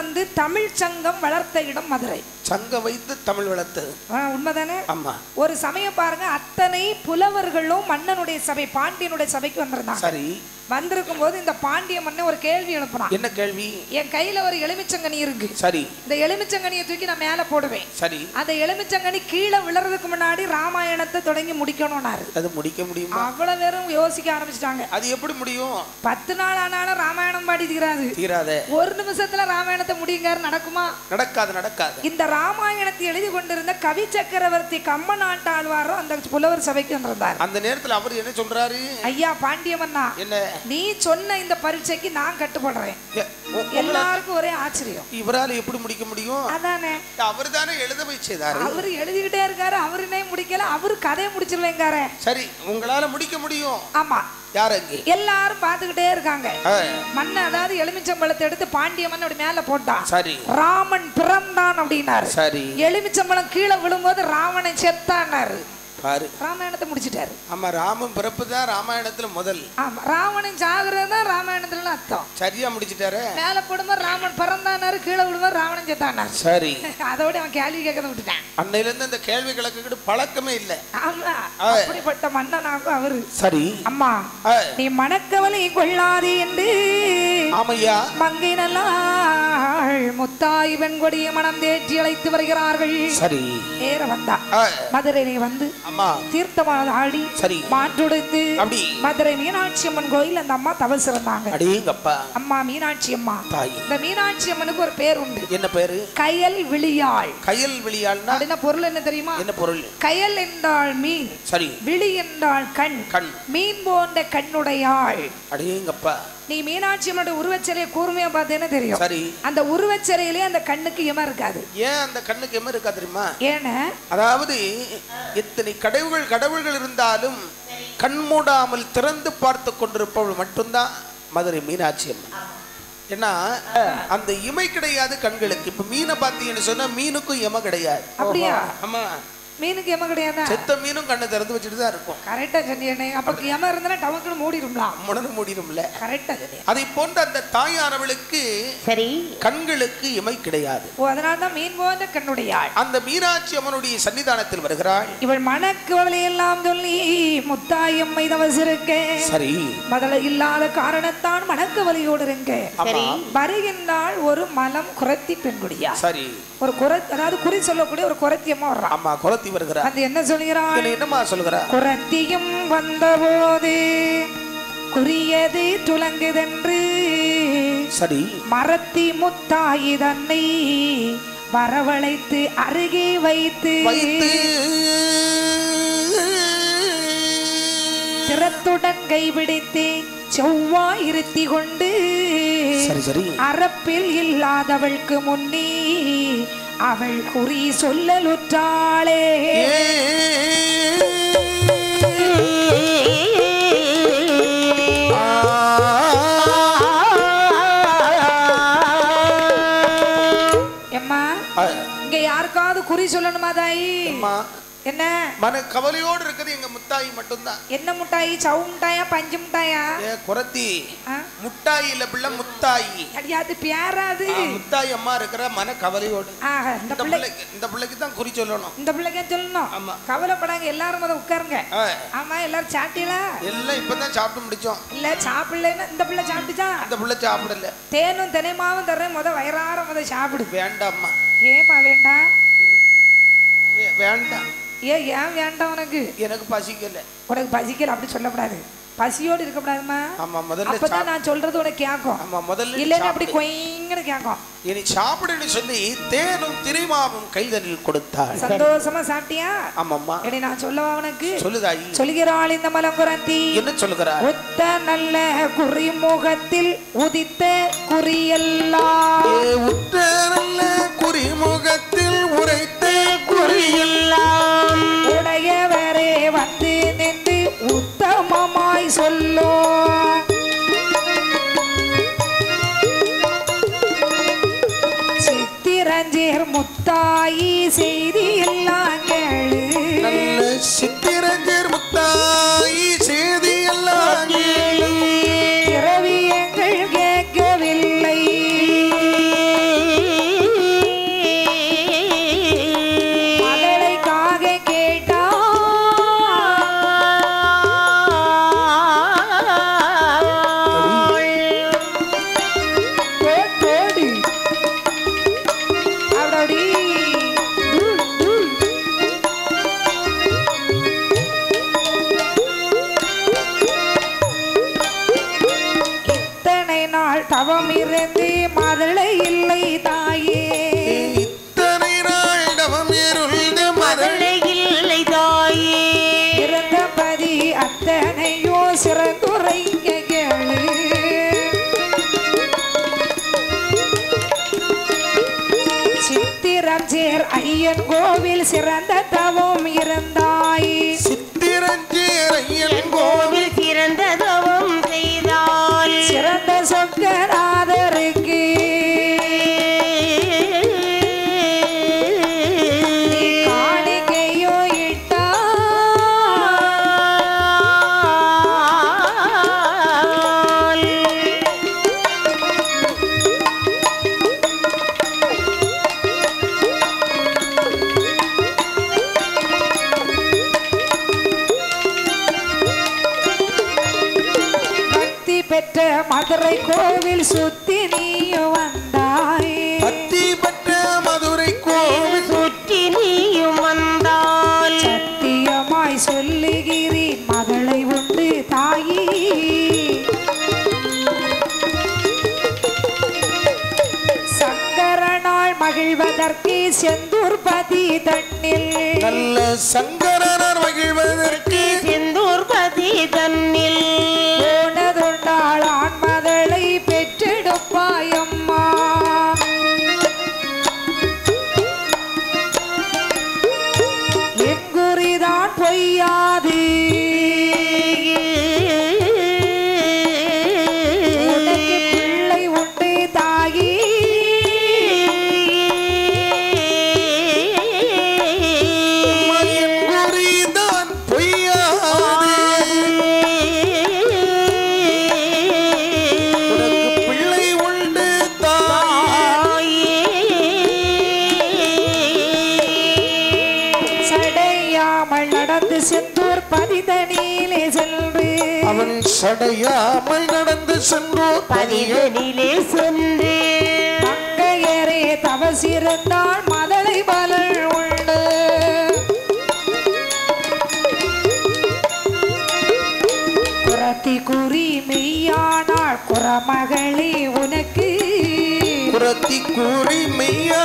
வந்து தமிழ் சங்கம் வளர்த்த இடம் மதுரை. சங்க வைத்து தமிழ் வளர்த்து ஆ, உண்மைதானே? ஆமா. ஒரு சமயம் பாருங்க அத்தனை புலவர்களும் மன்னனுடைய சபை பாண்டியனுடைய சபைக்கு வந்திருந்தாங்க. சரி. வந்திருக்கும் போது இந்த பாண்டிய மன்னன் ஒரு கேள்வி எழுப்புனான் என்ன கேள்வி? என் கையில ஒரு எலுமிச்சங்கனி இருக்கு. சரி. இந்த எலுமிச்சங்கனியை தூக்கி நான் மேல போடுவேன். சரி. அந்த எலுமிச்சங்கனி கீழே விழுறதுக்கு முன்னாடி ராமாயணத்தை தொடங்கி முடிக்கணும்னாரு. அது முடிக்க முடியுமா? அவ்வளவு பேரும் யோசிக்க ஆரம்பிச்சிட்டாங்க. அது எப்படி முடியும்? பத்து நாள் ஆனாலும் ராமாயணம் பாடி தீராது. தீராத. ஒரு நிமிஷத்துல ராமாயணத்தை முடியுங்காரு நடக்குமா? நடக்காது நடக்காது. இந்த ராமாயணத்தை எழுதி கொண்டிருந்த கவி சக்கரவர்த்தி கம்ம நாட்டாழ்வாரும் அந்த புலவர் சபைக்கு வந்திருந்தார். அந்த நேரத்துல அவர் என்ன சொல்றாரு? ஐயா பாண்டியமன்னா என்ன? நீ சொன்ன இந்த பரீட்சைக்கு நான் கட்டுப்படுறேன். எல்லாருக்கும் ஒரே ஆச்சரியம். இவரால எப்படி முடிக்க முடியும்? அதானே? அவர் தானே எழுத போய் செய்தாரு அவரு எழுதிக்கிட்டே இருக்காரு அவருனே முடிக்கல அவரு கதையை முடிச்சிருவேங்கார. சரி உங்களால முடிக்க முடியும். ஆமா. எல்லாரும் பார்த்துக்கிட்டே இருக்காங்க. மண்ணை அதாவது எலுமிச்சம்பழத்தை எடுத்து பாண்டிய மன்னன் அப்படி மேல போட்டான். சரி. ராமன் பிறந்தான் அப்படின்னாரு. சரி. எலுமிச்சம்பழம் கீழே விழும்போது ராவணன் செத்தானாரு பாரு. ராமாயணத்தை முடிச்சிட்டாரு. ஆமா ராமன் பிறப்பு தான் ராமாயணத்துல முதல். ஆமா ராவணன் சாகுறது தான் ராமாயணத்துல அர்த்தம். சரியா முடிச்சிட்டாரு? மேல போடும்போது ராமன் பிறந்தானாரு கீழே விழும்போது ராவணன் செத்தானாரு. சரி. அதோட அவன் கேள்வி கேட்கறத விட்டுட்டான். அன்னையில இருந்து இந்த கேள்வி கிழக்குக்கிட்டு பழக்கமே இல்ல. ஆமா அப்படிப்பட்ட மன்னனாகும் அவரு. சரி. அம்மா நீ மனக்கவலை கொள்ளாதே என்று ஆமையா? மங்கை நல்லாள் முத்தாய் வெண்கொடிய மனம் தேற்றி அழைத்து வருகிறார்கள். சரி. ஏற வந்தா. ஆ, மதுரையிலே வந்து அம்மா. தீர்த்தமாக ஆடி சரி. மாற்றுடுத்து அப்படி மதுரை மீனாட்சி அம்மன் கோயில் அந்த அம்மா தவசு இருந்தாங்க அடேங்கப்பா அம்மா மீனாட்சி அம்மா. தாய். இந்த மீனாட்சி அம்மனுக்கு ஒரு பேர் உண்டு என்ன பேரு? கயல் விழியாள். கயல் வெளியாள்னா அப்படின்னா பொருள் என்ன தெரியுமா? என்ன பொருள்? கயல் என்றாள் மீன். சரி. விழி என்றாள் கண். கண். மீன் போன்ற கண்ணுடையாள். அடேங்கப்பா. நீ மீனாட்சி அம்மனோட உருவச்சிலையை கூர்மையா பார்த்தேன்னு தெரியும். சரி. அந்த உருவச்சிலையிலே அந்த கண்ணுக்கு இம இருக்காது. ஏன் அந்த கண்ணுக்கு எம இருக்கா தெரியுமா? ஏன்னா அதாவது எத்தனை கடவுள்கள் கடவுள்கள் இருந்தாலும் கண் மூடாமல் திறந்து பார்த்து கொண்டிருப்பவள் மட்டும்தான் மதுரை மீனாட்சி அம்மன். ஏன்னா அந்த இமை கிடையாது கண்களுக்கு. இப்ப மீனை பார்த்தீங்கன்னு சொன்னா மீனுக்கும் எம கிடையாது. அப்படியா? ஆமா. மீனுக்கு எம கிடையாதா? செத்த மீனும் கண்ணை திறந்து வச்சுட்டு தான் இருக்கும். கரெக்டா சொன்னியனே. அப்ப எம இருந்தா டவக்குன்னு மூடிடும்லாம் முடனு மூடிடும்ல. கரெக்டா அதை போன்ற அந்த தாயானவளுக்கு சரி. கண்களுக்கு இமை கிடையாது. அதனால தான் மீன் போன்ற கண்ணுடையாள் அந்த மீனாட்சி அம்மனுடைய சன்னிதானத்தில் வருகிறாள். இவள் மனக்கவலை எல்லாம் சொல்லி முத்தாயம்மை தவசிருக்க சரி. முதல்ல இல்லாத காரணத்தான் மனக்கவலையோடு இருங்க. ஆமா. வருகின்றாள் ஒரு மலம் குரத்தி பெண்குடியா. சரி. ஒரு குர அதாவது குறி சொல்லக்கூடிய ஒரு குரத்தியம்மா வர்றா. ஆமா பாடி வருகிறார். அது என்ன சொல்கிறார்? என்னமா சொல்கிறார்? குரத்தியும் வந்தபோது குறியது துலங்குதென்று சரி. மரத்தி முத்தாயி தன்னை வரவழைத்து அருகே வைத்து திறத்துடன் கைவிடித்து செவ்வாய் இருத்தி கொண்டு அறப்பில் இல்லாதவளுக்கு முன்னே அவள் குறி சொல்லலுற்றாளே. எம்மா இங்க யாருக்காவது குறி சொல்லணுமா தாயி? என்ன? மன கவலையோடு இருக்கிறது எங்க முத்தாயி மட்டும்தான். என்ன முட்டாயி? சவு முட்டாயா? பஞ்சு முட்டாயா? ஏ குரத்தி? முட்டாயி இல்ல பிள்ளை முத்தாயி. அடியாது பேராது. முத்தாயி அம்மா இருக்கிற மன கவலையோடு இந்த இந்த பிள்ளை பிள்ளைக்கு இந்த பிள்ளைக்கு தான் குறி சொல்லணும். இந்த பிள்ளைக்கு சொல்லணும். ஆமா. கவலைப்படாங்க எல்லாரும் முத உட்காருங்க. ஆமா எல்லாரும் சாப்பிட்டீங்களா? எல்லாம் இப்பதான் சாப்பிட்டு முடிச்சோம். இல்ல சாப்பிடலன்னா இந்த பிள்ளை சாப்பிட்டுச்சா? அந்த பிள்ளை சாப்பிடல. தேனும் தினைமாவும் தர்றேன் முத வயிறார முத சாப்பிடு. வேண்டாம்மா. ஏமா வேண்டாம்? வேண்டாம். ஏ ஏன் வேண்டாம் உனக்கு? எனக்கு பசிக்கல. உனக்கு பசிக்கல அப்படி சொல்லக்கூடாது. பசியோடு இருக்கக்கூடாதுமா ஆமா முதல்ல அப்பதான் நான் சொல்றது உனக்கு கேட்கும். ஆமா முதல்ல இல்லைன்னா அப்படி. கொய்ங்கன்னு கேட்கும். இனி சாப்பிடுன்னு சொல்லி தேனும் திரிமாவும் கைதலில் கொடுத்தாள். சந்தோஷமா சாப்பிட்டியா? ஆமாம்மா. எடி நான் சொல்லவா உனக்கு? சொல்லுதாயி சொல்கிறாள் இந்த மலங்குரத்தி. என்ன சொல்லுகிறார் ஒத்த நல்ல குறிமுகத்தில் உதித்த குறியெல்லாம். ஏ உற்ற நல்ல குறிமுகத்தில் உரைத்த குறியெல்லாம். முத்தாயி செய்தி எல்லாம் கேளு. சித்திரஞ்சர் முத்தாயி செய்தி சித்திரஞ்சேர் ஐயன் கோவில் சிறந்த தவம் இருந்தாய். சித்திரஞ்சேர் ஐயன் கோவில் நல்ல அவன் சடையாமல் நடந்து சென்றோர் பதிதனிலே சென்று மங்கையரே தவசிருந்தால் மதலை பலன் உண்டு. குரத்தி குறி மெய்யானாள் குறமகளே உனக்கு. புறத்தி கூறி மெய்யா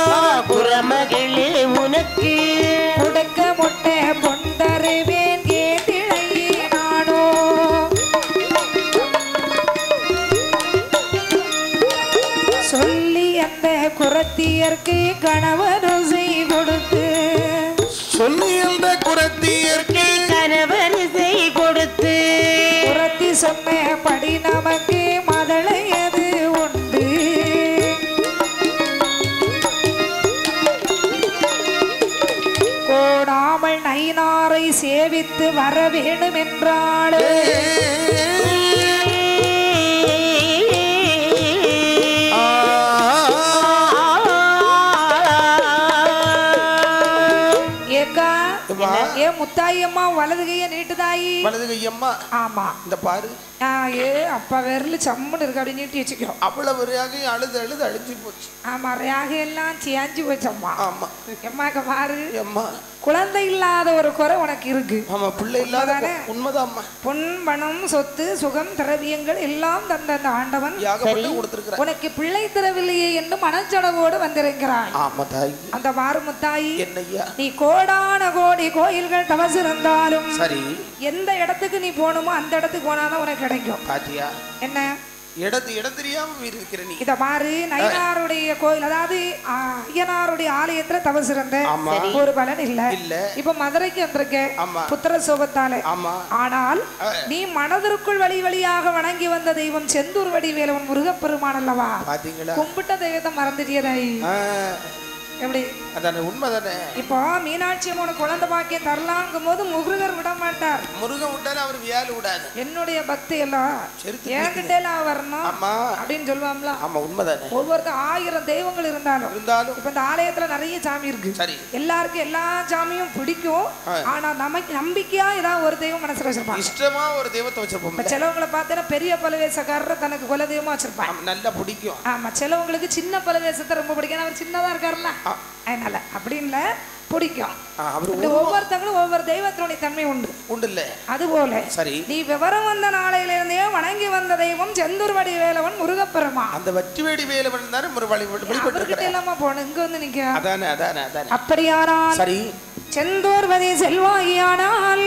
கணவரும் செய் கொடுத்து சொல்லி அந்த குரத்தியர்க்கு கணவரிசை கொடுத்து குரத்தி சொன்னபடி நமக்கு மதளையது உண்டு. கோடாமல் நைனாரை சேவித்து வர வேண்டும் என்றாள் ஏ முத்தாயி அம்மா வலது கைய நீட்டுதாயி? வலது கையம்மா ஆமா. இந்த பாரு. ஆ, ஏ அப்பா விரல் சம்முன்னு இருக்கு அப்படி நீட்டி வச்சுக்கோ. அவ்வளவு ரேகையும் அழுது அழுது அழிஞ்சு போச்சு. ஆமா ரேகை எல்லாம் சேஞ்சு போச்சம்மா. ஆமா. எம்மாக்க பாரு. அம்மா குழந்தை இல்லாத ஒரு குறை உனக்கு இருக்கு. ஆமா பிள்ளை இல்லாத? உண்மைதாம்மா. பொன் பணம் சொத்து சுகம் திரவியங்கள் எல்லாம் தந்த அந்த ஆண்டவன் கொடுத்துருக்குறேன் உனக்கு பிள்ளை தரவில்லையே என்று மனச்சடவோடு வந்திருக்கிறாய். ஆமா தாய். அந்த மாறுமுத்தாயி என்னய்யா? நீ கோடான கோடி கோயில்கள் தவசு இருந்தாலும் சரி. எந்த இடத்துக்கு நீ போகணுமோ அந்த இடத்துக்கு போனாதான் உனக்கு கிடைக்கும். பாத்தியா? என்ன? இடத்து இடம் தெரியாம இருக்கிற நீ. இத மாதிரி நயினாருடைய கோயில் அதாவது ஐயனாருடைய ஆலயத்துல தவசு இருந்த. ஒரு பலன் இல்ல. இல்ல. இப்ப மதுரைக்கு வந்திருக்க. புத்திர சோபத்தாலே ஆமா. ஆனால். நீ மனதிற்குள் வழி வழியாக வணங்கி வந்த தெய்வம் செந்தூர் வடிவேலவன் முருகப்பெருமான் அல்லவா? பாத்தீங்களா? கும்பிட்ட தெய்வத்தை மறந்துட்டியதாய் எப்படி? அதானே உண்மைதானே? இப்போ மீனாட்சி அம்மன் குழந்தை பாக்கியம் தரலாங்கும் போது முருகர் விட மாட்டார் முருகன் விட்டாலும் அவர் வியாழ விடாது. என்னுடைய பக்தி எல்லாம் என்கிட்ட எல்லாம் வரணும் ஆமா அப்படின்னு சொல்லுவாங்களா ஆமா உண்மைதானே? ஒவ்வொருத்தர் ஆயிரம் தெய்வங்கள் இருந்தாலும் இருந்தாலும் இப்ப இந்த ஆலயத்துல நிறைய சாமி இருக்கு. சரி. எல்லாருக்கும் எல்லா சாமியும் பிடிக்கும். ஆனா நமக்கு நம்பிக்கையா ஏதாவது ஒரு தெய்வம் மனசுல வச்சிருப்பாங்க. இஷ்டமா ஒரு தெய்வத்தை வச்சிருப்போம் சிலவங்களை பார்த்தா பெரிய பலவேசக்காரர் தனக்கு குல தெய்வமா வச்சிருப்பாங்க நல்லா பிடிக்கும். ஆமா சிலவங்களுக்கு சின்ன பலவேசத்தை ரொம்ப பிடிக்கும். அவர் சின்னதா இருக்காருல்ல. அதனால அப்படின்னு பிடிக்கும். ஒவ்வொருத்தங்களும் ஒவ்வொரு தெய்வத்தினுடைய தன்மை உண்டு. உண்டு இல்ல அதுபோல சரி. நீ விவரம் வந்த நாளையிலிருந்தே வணங்கி வந்த தெய்வம் செந்தூர்வடி வேலவன் முருகப்பெருமா. அந்த வட்டிவேடி வேலவன் தானே ஒரு வழிபட்டு இல்லாம போன இங்க வந்து நிக்க. அதானே அதானே அதானே. அப்படியானால் சரி. செந்தூர்வதி செல்வாயானால்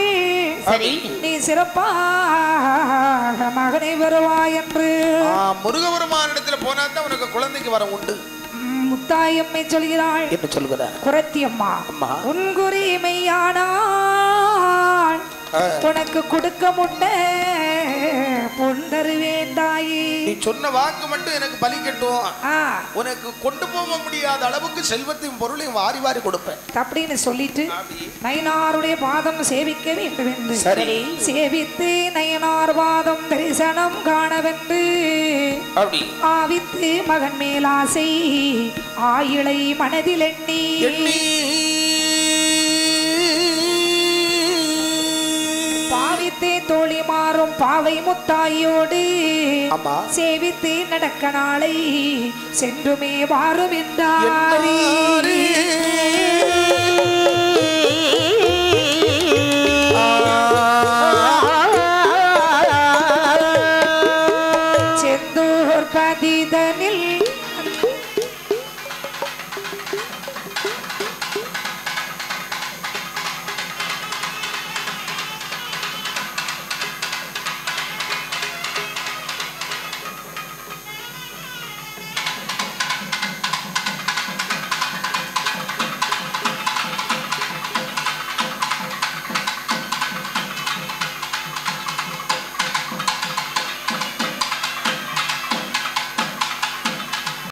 சரி. நீ சிறப்பாக மகனை வருவாய் என்று. ஆ, முருகபெருமான் இடத்துல போனா தான் உனக்கு குழந்தைக்கு வர உண்டு. முத்தாயம்மை சொல்கிறாள் என்று சொல்கிறார் குரத்தி அம்மா அம்மா. உன் குறிமையானால். உனக்கு கொடுக்க முட்ட பொன் தருவேன் தாயி நீ சொன்ன வாக்கு மட்டும் எனக்கு பலிக்கட்டும் ஆ உனக்கு கொண்டு போக முடியாத அளவுக்கு செல்வத்தையும் பொருளையும் வாரி வாரி கொடுப்பேன் அப்படின்னு சொல்லிட்டு. நயனாருடைய பாதம் சேவிக்க வேண்டும் என்று சரி. சேவித்து நயனார் பாதம் தரிசனம் காணவென்று அப்படி. ஆவித்து மகன் மேலாசை ஆயிழை மனதில் எண்ணி. பாவித்தே தோழி மாறும் பாவை முத்தாயோடு. சேவித்து நடக்க நாளை சென்றுமே வாரும் என்றாரே.